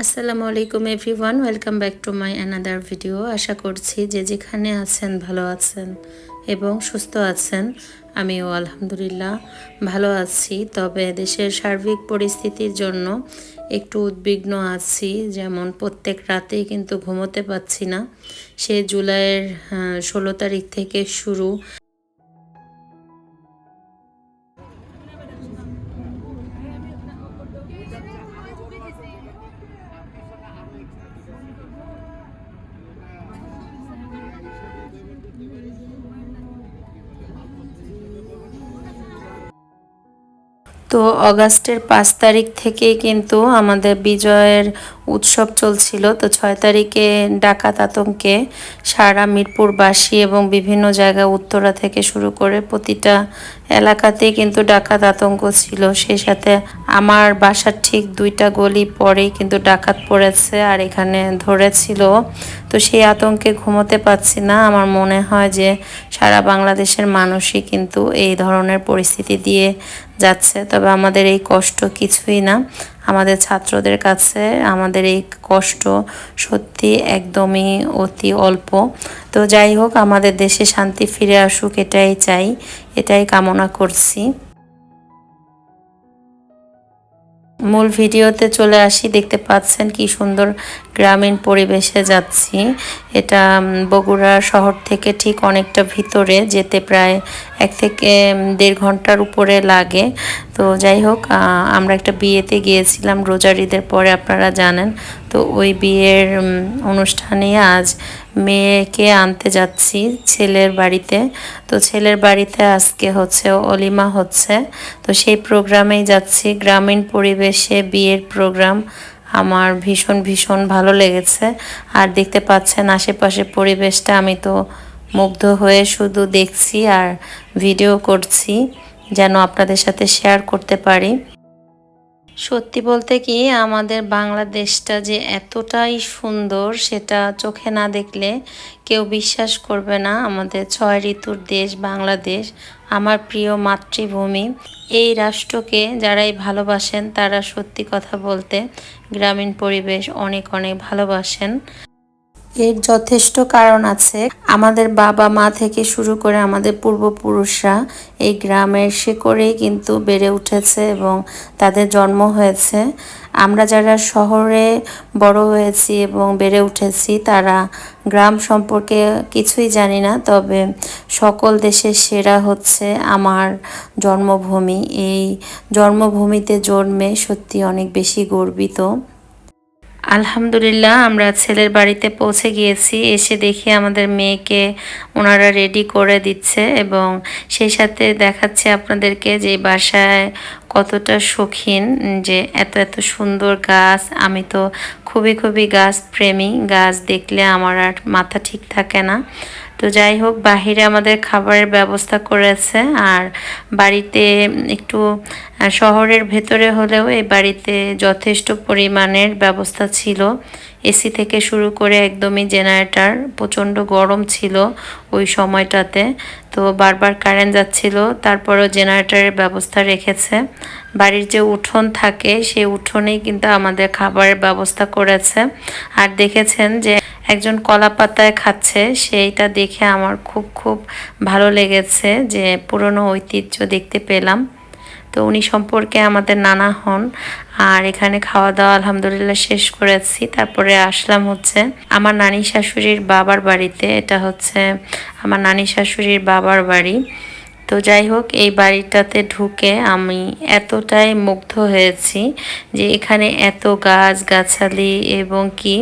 আসসালামু আলাইকুম everyone, welcome back to my another video. আশা করছি যে যেখানে আছেন ভালো আছেন। এবং সুস্থ আছেন। আমিও আলহামদুলিল্লাহ ভালো আছি। তবে দেশের সার্বিক পরিস্থিতির জন্য একটু উদ্বিগ্ন আছি। যেমন প্রত্যেক রাতেই কিন্তু ঘুমোতে পাচ্ছি না। সে জুলাইয়ের ষোলো তারিখ থেকে শুরু তো অগাস্টের পাঁচ তারিখ থেকেই কিন্তু আমাদের বিজয়ের উৎসব চলছিল। তো ছয় তারিখে ডাকাত আতঙ্কে সারা মিরপুরবাসী এবং বিভিন্ন জায়গা উত্তরা থেকে শুরু করে প্রতিটা এলাকাতেই কিন্তু ডাকাত আতঙ্ক ছিল। সেই সাথে আমার বাসার ঠিক দুইটা গলি পরেই কিন্তু ডাকাত পড়েছে আর এখানে ধরেছিল তো সেই আতঙ্কে ঘুমোতে পারছি না। আমার মনে হয় যে সারা বাংলাদেশের মানুষই কিন্তু এই ধরনের পরিস্থিতি দিয়ে যাচ্ছে। তবে আমাদের এই কষ্ট কিছুই না। আমাদের ছাত্রদের কাছে আমাদের এই কষ্ট সত্যি একদমই অতি অল্প। তো যাই হোক, আমাদের দেশে শান্তি ফিরে আসুক, এটাই চাই, এটাই কামনা করছি। মূল ভিডিওতে চলে আসি, দেখতে পাচ্ছেন কি সুন্দর গ্রামীণ পরিবেশে যাচ্ছি। এটা বগুড়া শহর থেকে ঠিক অনেকটা ভিতরে, যেতে প্রায় এক থেকে দেড় ঘণ্টার উপরে লাগে। তো যাই হোক আমরা একটা বিয়েতে গিয়েছিলাম, রোজার ঈদের পরে আপনারা জানেন। তো ওই বিয়ের অনুষ্ঠানে আজ মেয়েকে আনতে যাচ্ছি ছেলের বাড়িতে। তো ছেলের বাড়িতে আজকে হচ্ছে অলিমা হচ্ছে। তো সেই প্রোগ্রামেই যাচ্ছি। গ্রামীণ পরিবেশে বিয়ের প্রোগ্রাম। আমার ভীষণ ভীষণ ভালো লেগেছে। আর দেখতে পাচ্ছেন আশেপাশে পরিবেশটা, আমি তো মুগ্ধ হয়ে শুধু দেখছি আর ভিডিও করছি, যেন আপনাদের সাথে শেয়ার করতে পারি। সত্যি বলতে কি, আমাদের বাংলাদেশটা যে এতটাই সুন্দর সেটা চোখে না দেখলে কেউ বিশ্বাস করবে না। আমাদের ছয় ঋতুর দেশ বাংলাদেশ, আমার প্রিয় মাতৃভূমি। এই রাষ্ট্রকে যারাই ভালোবাসেন, তারা সত্যি কথা বলতে গ্রামীণ পরিবেশ অনেক অনেক ভালোবাসেন। এর যথেষ্ট কারণ আছে। আমাদের বাবা মা থেকে শুরু করে আমাদের পূর্বপুরুষরা এই গ্রামের শিকড়েই কিন্তু বেড়ে উঠেছে এবং তাদের জন্ম হয়েছে। আমরা যারা শহরে বড় হয়েছি এবং বেড়ে উঠেছি, তারা গ্রাম সম্পর্কে কিছুই জানি না, তবে সকল দেশের সেরা হচ্ছে আমার জন্মভূমি। এই জন্মভূমিতে জন্মে সত্যি অনেক বেশি গর্বিত। আলহামদুলিল্লাহ, আমরা ছেলের বাড়িতে পৌঁছে গিয়েছি। এসে দেখি আমাদের মেয়েকে ওনারা রেডি করে দিচ্ছে এবং সেই সাথে দেখাচ্ছে আপনাদেরকে যে বাসায় কতটা শৌখিন, যে এত এত সুন্দর গাছ। আমি তো খুবই খুবই গাছ প্রেমী। গাছ দেখলে আমার আর মাথা ঠিক থাকে না। তো যাই হোক, বাহিরে আমাদের খাবারের ব্যবস্থা করেছে আর বাড়িতে একটু শহরের ভেতরে হলেও এই বাড়িতে যথেষ্ট পরিমাণের ব্যবস্থা ছিল। এসি থেকে শুরু করে একদমই জেনারেটার, প্রচণ্ড গরম ছিল ওই সময়টাতে। তো বারবার কারেন্ট যাচ্ছিল, তারপরও জেনারেটারের ব্যবস্থা রেখেছে। বাড়ির যে উঠোন থাকে, সেই উঠোনেই কিন্তু আমাদের খাবারের ব্যবস্থা করেছে। আর দেখেছেন যে একজন কলা পাতায় খাচ্ছে, সেইটা দেখে আমার খুব খুব ভালো লেগেছে যে পুরনো ঐতিহ্য দেখতে পেলাম। তো উনি সম্পর্কে আমাদের নানা হন। আর এখানে খাওয়া দাওয়া আলহামদুলিল্লাহ শেষ করেছি। তারপরে আসলাম হচ্ছে আমার নানি শাশুড়ির বাবার বাড়িতে। এটা হচ্ছে আমার নানি শাশুড়ির বাবার বাড়ি। তো যাই হোক, এই বাড়িটাতে ঢুকে আমি এতটাই মুগ্ধ হয়েছি যে এখানে এত গাছ গাছালি এবং কি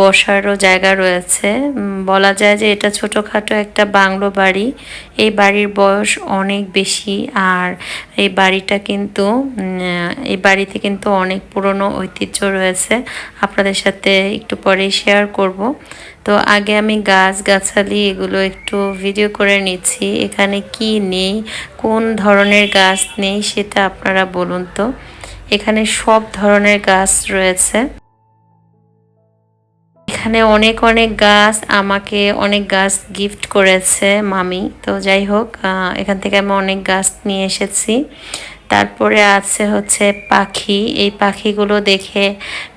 বসারও জায়গা রয়েছে। বলা যায় যে এটা ছোটোখাটো একটা বাংলো বাড়ি। এই বাড়ির বয়স অনেক বেশি আর এই বাড়িটা কিন্তু এই বাড়িতে কিন্তু অনেক পুরনো ঐতিহ্য রয়েছে। আপনাদের সাথে একটু পরেই শেয়ার করব। তো আগে আমি গাছ গাছালি এগুলো একটু ভিডিও করে নিচ্ছি। এখানে কি নেই? কোন ধরনের গাছ নেই সেটা আপনারা বলুন তো। এখানে সব ধরনের গাছ রয়েছে। এখানে অনেক অনেক গাছ আমাকে অনেক গাছ গিফট করেছে মামি। তো যাই হোক এখান থেকে আমি অনেক গাছ নিয়ে এসেছি। তারপরে আছে হচ্ছে পাখি। এই পাখিগুলো দেখে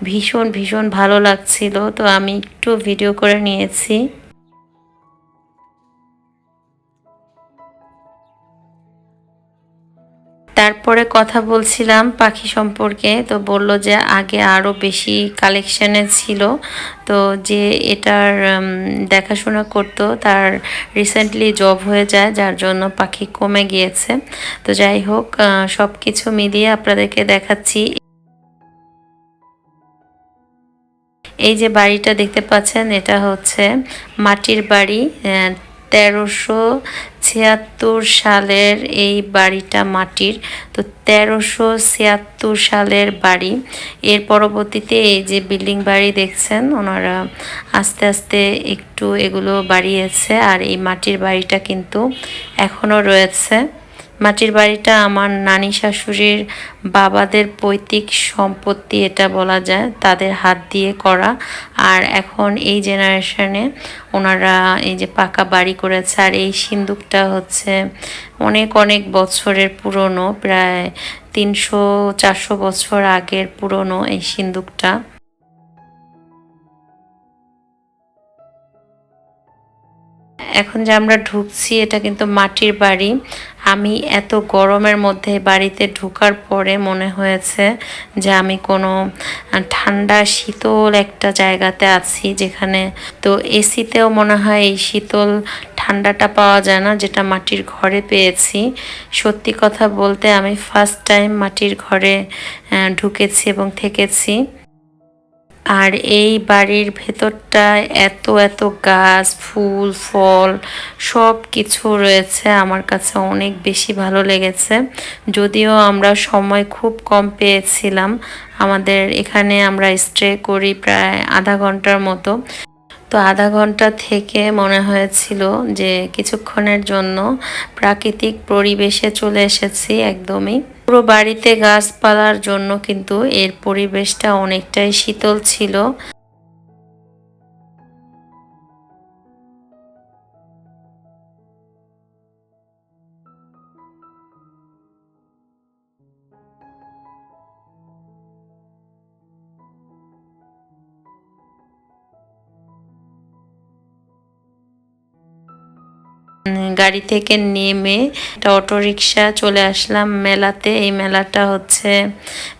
ভীষণ ভীষণ ভালো লাগছিল। তো আমি একটু ভিডিও করে নিয়েছি। তারপরে কথা বলছিলাম পাখি সম্পর্কে, তো বলল যে আগে আরও বেশি কালেকশানে ছিল। তো যে এটার দেখাশোনা করতো, তার রিসেন্টলি জব হয়ে যায়, যার জন্য পাখি কমে গিয়েছে। তো যাই হোক সব কিছু মিলিয়ে আপনাদেরকে দেখাচ্ছি। এই যে বাড়িটা দেখতে পাচ্ছেন, এটা হচ্ছে মাটির বাড়ি তেরোশো ছিয়াত্তর সালের এই বাড়িটা মাটির। তো তেরোশো ছিয়াত্তর সালের বাড়ি। এর পরবর্তীতে এই যে বিল্ডিং বাড়ি দেখছেন, ওনারা আস্তে আস্তে একটু এগুলো বাড়িয়েছে আর এই মাটির বাড়িটা কিন্তু এখনও রয়েছে। মাটির বাড়িটা আমার নানি শাশুড়ির বাবাদের পৈতৃক সম্পত্তি, এটা বলা যায়, তাদের হাত দিয়ে করা। আর এখন এই জেনারেশনে ওনারা এই যে পাকা বাড়ি করেছে, আর এই সিন্দুকটা হচ্ছে অনেক অনেক বছরের পুরনো, প্রায় তিনশো, চারশো বছর আগের পুরনো এই সিন্দুকটা। এখন যে আমরা ঢুকছি, এটা কিন্তু মাটির বাড়ি। আমি এত গরমের মধ্যে বাড়িতে ঢোকার পরে মনে হয়েছে যে আমি কোনো ঠান্ডা শীতল একটা জায়গাতে আছি যেখানে তো এসিতেও মনে হয় এই শীতল ঠান্ডাটা পাওয়া যায় না, যেটা মাটির ঘরে পেয়েছি। সত্যি কথা বলতে আমি ফার্স্ট টাইম মাটির ঘরে ঢুকেছি এবং থেকেছি। আর এই বাড়ির ভেতরটা এত এত গাছ, ফুল, ফল সব কিছু রয়েছে। আমার কাছে অনেক বেশি ভালো লেগেছে। যদিও আমরা সময় খুব কম পেয়েছিলাম, আমাদের এখানে আমরা স্টে করি প্রায় আধা ঘণ্টার মতো। তো আধা ঘণ্টা থেকে মনে হয়েছিল যে কিছুক্ষণের জন্য প্রাকৃতিক পরিবেশে চলে এসেছি একদমই। পুরো বাড়িতে গাছপালার জন্য কিন্তু এর পরিবেশটা অনেকটাই শীতল ছিল। গাড়ি থেকে নেমে একটা অটোরিকশা চলে আসলাম মেলাতে। এই মেলাটা হচ্ছে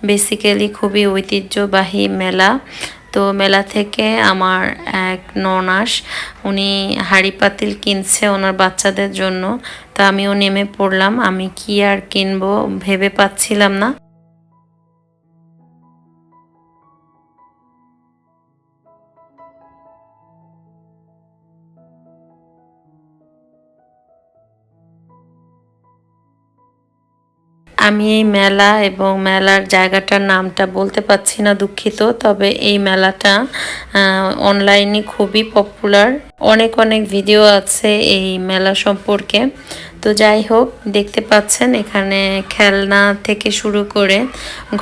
বেসিক্যালি খুবই ঐতিহ্যবাহী মেলা। তো মেলা থেকে আমার এক ননাস, উনি হাড়ি পাতিল কিনছে ওনার বাচ্চাদের জন্য। তো আমিও নেমে পড়লাম। আমি কি আর কিনবো ভেবে পাচ্ছিলাম না। আমি এই মেলা এবং মেলার জায়গাটার নামটা বলতে পারছি না দুঃখিত, তবে এই মেলাটা অনলাইনে খুবই পপুলার অনেক অনেক ভিডিও আছে এই মেলা সম্পর্কে। তো যাই হোক, দেখতে পাচ্ছেন এখানে খেলনা থেকে শুরু করে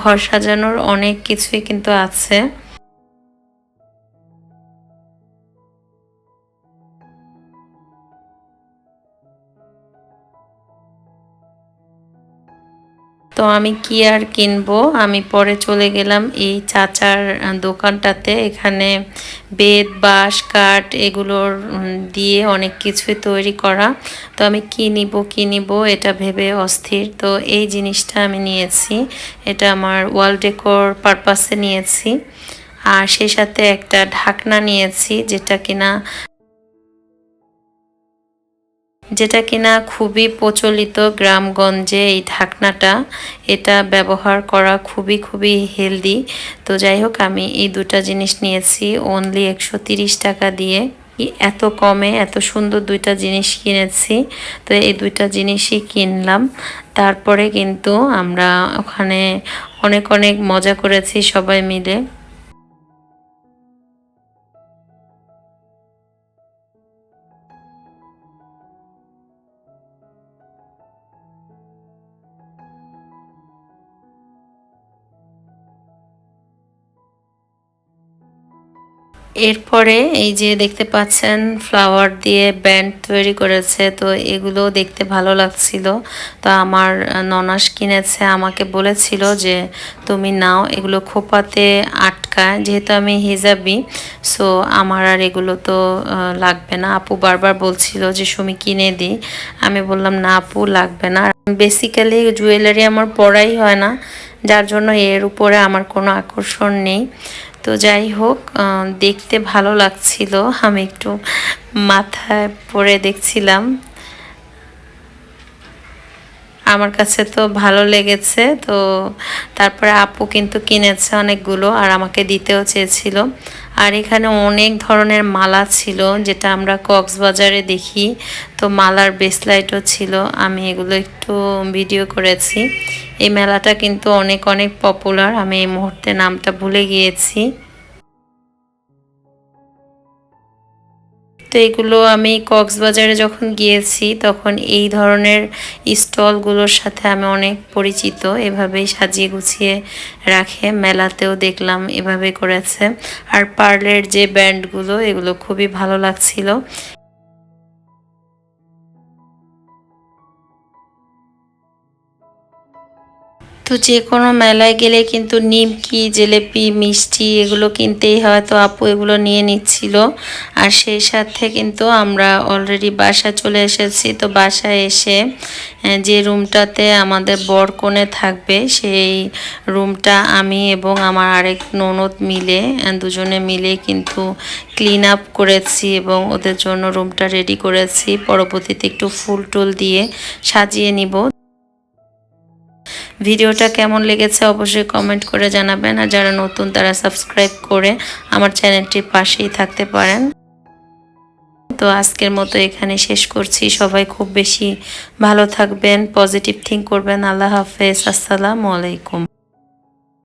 ঘর সাজানোর অনেক কিছুই কিন্তু আছে। তো আমি কি আর কিনবো? আমি পরে চলে গেলাম এই চাচার দোকানটাতে। এখানে বেদ বাঁশ, কাঠ এগুলোর দিয়ে অনেক কিছুই তৈরি করা। তো আমি কি নিব কি নিব এটা ভেবে অস্থির। তো এই জিনিসটা আমি নিয়েছি। এটা আমার ওয়াল ডেকোর পারপাসে নিয়েছি। আর সেই সাথে একটা ঢাকনা নিয়েছি যেটা কিনা যেটা কিনা খুবই প্রচলিত গ্রামগঞ্জে এই ঢাকনাটা, এটা ব্যবহার করা খুবই খুবই হেলদি। তো যাই হোক, আমি এই দুটা জিনিস নিয়েছি অনলি একশো টাকা দিয়ে। এত কমে, এত সুন্দর দুইটা জিনিস কিনেছি। তো এই দুইটা জিনিসই কিনলাম। তারপরে কিন্তু আমরা ওখানে অনেক অনেক মজা করেছি সবাই মিলে। এরপরে এই যে দেখতে পাচ্ছেন ফ্লাওয়ার দিয়ে ব্যান্ড তৈরি করেছে, তো এগুলো দেখতে ভালো লাগছিল। তো আমার ননাস কিনেছে, আমাকে বলেছিল যে, তুমি নাও, এগুলো খোপাতে আটকায়, যেহেতু আমি হিজাবি সো আমার আর এগুলো তো লাগবে না। আপু বারবার বলছিল যে, সুমি, কিনে দিই আমি বললাম, না আপু, লাগবে না। বেসিক্যালি জুয়েলারি আমার পড়াই হয় না, যার জন্য এর উপরে আমার কোনো আকর্ষণ নেই। তো যাই হোক দেখতে ভালো লাগছিল। আমি একটু মাথায় পরে দেখছিলাম। আমার কাছে তো ভালো লেগেছে, তো তারপরে আপু কিন্তু কিনেছে অনেকগুলো আর আমাকে দিতেও চেয়েছিল। আর এখানে অনেক ধরনের মালা ছিল, যেটা আমরা কক্সবাজারে দেখি, তো মালার বেসলাইটও ছিল। আমি এগুলো একটু ভিডিও করেছি। এই মেলাটা কিন্তু অনেক অনেক পপুলার আমি এই মুহূর্তে নামটা ভুলে গিয়েছি। তো এগুলো আমি কক্সবাজারে যখন গিয়েছি, তখন এই ধরনের স্টলগুলোর সাথে আমি অনেক পরিচিত। এভাবেই সাজিয়ে গুছিয়ে রাখে, মেলাতেও দেখলাম এভাবে করেছে। আর পার্লের যে ব্যান্ডগুলো, এগুলো খুবই ভালো লাগছিল। তো যে কোনো মেলায় গেলে কিন্তু নিমকি, জিলেপি, মিষ্টি এগুলো কিনতেই হয়। তো আপু এগুলো নিয়ে নিচ্ছিল। আর সেই সাথে কিন্তু আমরা অলরেডি বাসা চলে এসেছি। তো বাসায় এসে যে রুমটাতে আমাদের বর কোণে থাকবে, সেই রুমটা আমি এবং আমার আরেক ননদ মিলে দুজনে মিলে কিন্তু ক্লিন আপ করেছি এবং ওদের জন্য রুমটা রেডি করেছি। পরবর্তীতে একটু ফুল টুল দিয়ে সাজিয়ে নিব। ভিডিওটা কেমন লেগেছে অবশ্যই কমেন্ট করে জানাবেন। আর যারা নতুন, তারা সাবস্ক্রাইব করে আমার চ্যানেলটির পাশেই থাকতে পারেন। তো আজকের মতো এখানে শেষ করছি। সবাই খুব বেশি ভালো থাকবেন পজিটিভ থিঙ্ক করবেন। আল্লাহ হাফেজ। আসসালামু আলাইকুম।